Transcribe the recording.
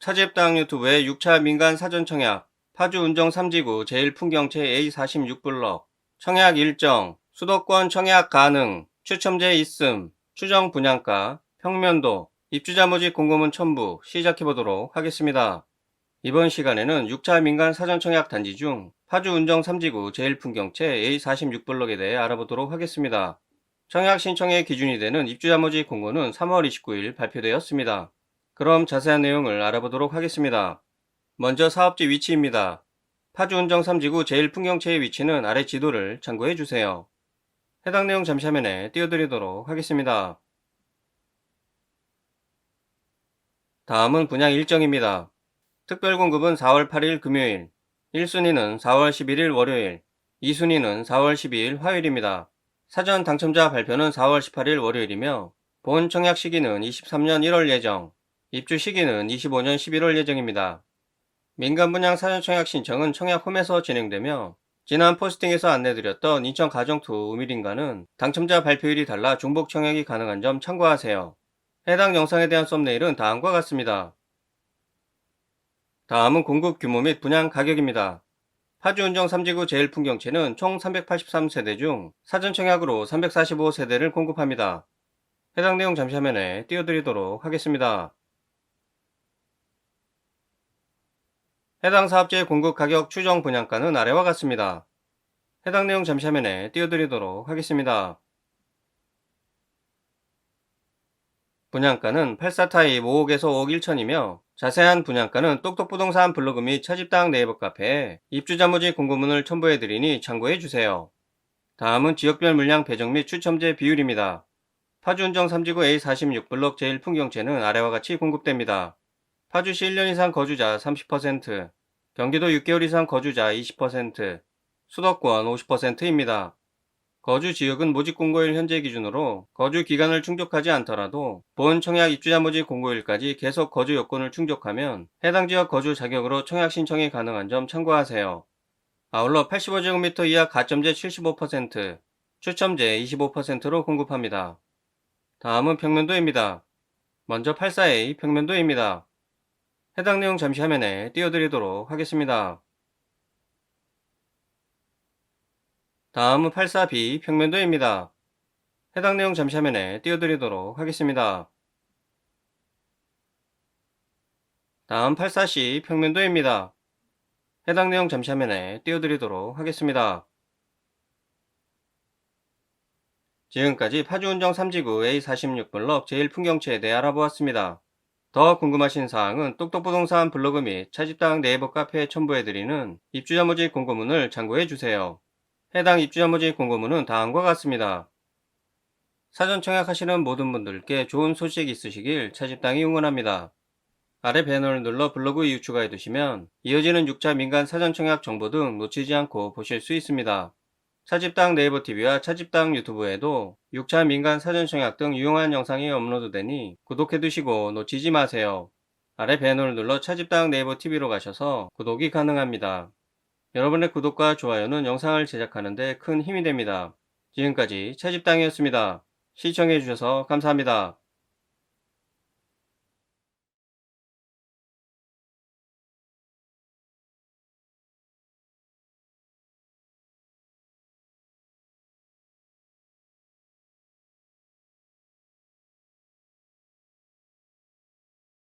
차집당 유튜브의 6차 민간 사전 청약, 파주 운정 3지구 제1풍경채 A46블럭, 청약 일정, 수도권 청약 가능, 추첨제 있음, 추정 분양가, 평면도, 입주자 모집 공고문 첨부 시작해보도록 하겠습니다. 이번 시간에는 6차 민간 사전 청약 단지 중 파주 운정 3지구 제1풍경채 A46블럭에 대해 알아보도록 하겠습니다. 청약 신청의 기준이 되는 입주자 모집 공고는 3월 29일 발표되었습니다. 그럼 자세한 내용을 알아보도록 하겠습니다. 먼저 사업지 위치입니다. 파주 운정 3지구 제1풍경채의 위치는 아래 지도를 참고해 주세요. 해당 내용 잠시 화면에 띄워드리도록 하겠습니다. 다음은 분양 일정입니다. 특별 공급은 4월 8일 금요일, 1순위는 4월 11일 월요일, 2순위는 4월 12일 화요일입니다. 사전 당첨자 발표는 4월 18일 월요일이며 본 청약 시기는 23년 1월 예정, 입주 시기는 25년 11월 예정입니다. 민간 분양 사전 청약 신청은 청약 홈에서 진행되며 지난 포스팅에서 안내드렸던 인천 가정투 우미린가는 당첨자 발표일이 달라 중복 청약이 가능한 점 참고하세요. 해당 영상에 대한 썸네일은 다음과 같습니다. 다음은 공급 규모 및 분양 가격입니다. 파주 운정 3지구 제1풍경채는 총 383세대 중 사전 청약으로 345세대를 공급합니다. 해당 내용 잠시 화면에 띄워드리도록 하겠습니다. 해당 사업지의 공급 가격 추정 분양가는 아래와 같습니다. 해당 내용 잠시 화면에 띄워드리도록 하겠습니다. 분양가는 84타입 5억에서 5억 1천이며 자세한 분양가는 똑똑부동산 블로그 및 차집당 네이버 카페에 입주자 모집 공고문을 첨부해드리니 참고해주세요. 다음은 지역별 물량 배정 및 추첨제 비율입니다. 파주 운정 3지구 A46블럭 제1 풍경채는 아래와 같이 공급됩니다. 파주시 1년 이상 거주자 30%, 경기도 6개월 이상 거주자 20%, 수도권 50%입니다. 거주 지역은 모집 공고일 현재 기준으로 거주 기간을 충족하지 않더라도 본 청약 입주자 모집 공고일까지 계속 거주 요건을 충족하면 해당 지역 거주 자격으로 청약 신청이 가능한 점 참고하세요. 아울러 85제곱미터 이하 가점제 75%, 추첨제 25%로 공급합니다. 다음은 평면도입니다. 먼저 84A 평면도입니다. 해당 내용 잠시 화면에 띄워드리도록 하겠습니다. 다음은 84B 평면도입니다. 해당 내용 잠시 화면에 띄워드리도록 하겠습니다. 다음 84C 평면도입니다. 해당 내용 잠시 화면에 띄워드리도록 하겠습니다. 지금까지 파주운정 3지구 A46블럭 제1풍경채에 대해 알아보았습니다. 더 궁금하신 사항은 똑똑부동산 블로그 및 차집당 네이버 카페에 첨부해드리는 입주자 모집 공고문을 참고해주세요. 해당 입주자 모집 공고문은 다음과 같습니다. 사전 청약하시는 모든 분들께 좋은 소식 있으시길 차집당이 응원합니다. 아래 배너를 눌러 블로그 이웃 추가해두시면 이어지는 6차 민간 사전 청약 정보 등 놓치지 않고 보실 수 있습니다. 차집당 네이버 TV와 차집당 유튜브에도 6차 민간 사전 청약 등 유용한 영상이 업로드되니 구독해 두시고 놓치지 마세요. 아래 배너를 눌러 차집당 네이버 TV로 가셔서 구독이 가능합니다. 여러분의 구독과 좋아요는 영상을 제작하는데 큰 힘이 됩니다. 지금까지 차집당이었습니다. 시청해주셔서 감사합니다.